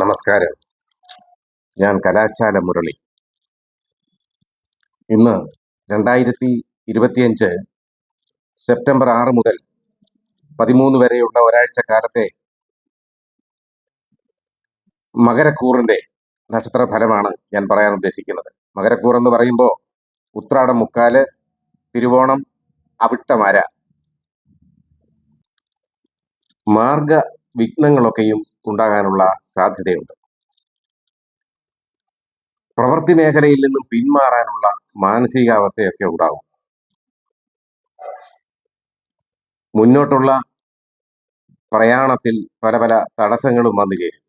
നമസ്കാരം. ഞാൻ കലാശാല മുരളി. ഇന്ന് രണ്ടായിരത്തി ഇരുപത്തിയഞ്ച് സെപ്റ്റംബർ ആറ് മുതൽ പതിമൂന്ന് വരെയുള്ള ഒരാഴ്ച കാലത്തെ മകരക്കൂറിന്റെ നക്ഷത്ര ഫലമാണ് ഞാൻ പറയാൻ ഉദ്ദേശിക്കുന്നത്. മകരക്കൂർ എന്ന് പറയുമ്പോൾ ഉത്രാടം മുക്കാൽ തിരുവോണം അവിട്ടമര. മാർഗ വിഘ്നങ്ങളൊക്കെയും ഉണ്ടാകാനുള്ള സാധ്യതയുണ്ട്. പ്രവൃത്തി മേഖലയിൽ നിന്നും പിന്മാറാനുള്ള മാനസികാവസ്ഥയൊക്കെ ഉണ്ടാകും. മുന്നോട്ടുള്ള പ്രയാണത്തിൽ പല പല തടസ്സങ്ങളും വന്നു ചേരും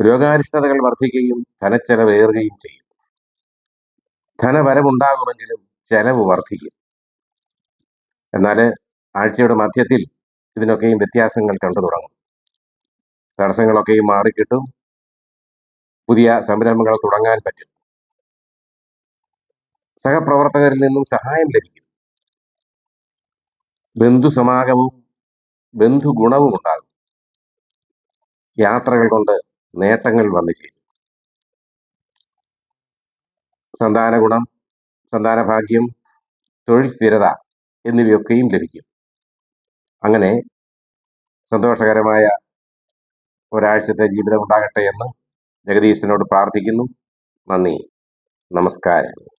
രോഗാരിഷ്ടതകൾ വർദ്ധിക്കുകയും ധനച്ചെലവേറുകയും ചെയ്യും. ധനവരവുണ്ടാകുമെങ്കിലും ചെലവ് വർദ്ധിക്കും എന്നാൽ ആഴ്ചയുടെ മധ്യത്തിൽ ഇതിനൊക്കെയും വ്യത്യാസങ്ങൾ കണ്ടു തുടങ്ങും. തടസ്സങ്ങളൊക്കെയും മാറിക്കിട്ടും പുതിയ സംരംഭങ്ങൾ തുടങ്ങാൻ പറ്റും. സഹപ്രവർത്തകരിൽ നിന്നും സഹായം ലഭിക്കും. ബന്ധു സമാഗമവും ബന്ധു ഗുണവും ഉണ്ടാകും. യാത്രകൾ കൊണ്ട് നേട്ടങ്ങൾ വന്നു ചേരും. സന്താന ഗുണം സന്താന ഭാഗ്യം തൊഴിൽ സ്ഥിരത എന്നിവയൊക്കെയും ലഭിക്കും. അങ്ങനെ സന്തോഷകരമായ ഒരാഴ്ചത്തെ ജീവിതം ഉണ്ടാകട്ടെ എന്ന് ജഗദീശനോട് പ്രാർത്ഥിക്കുന്നു. നന്ദി. നമസ്കാരം.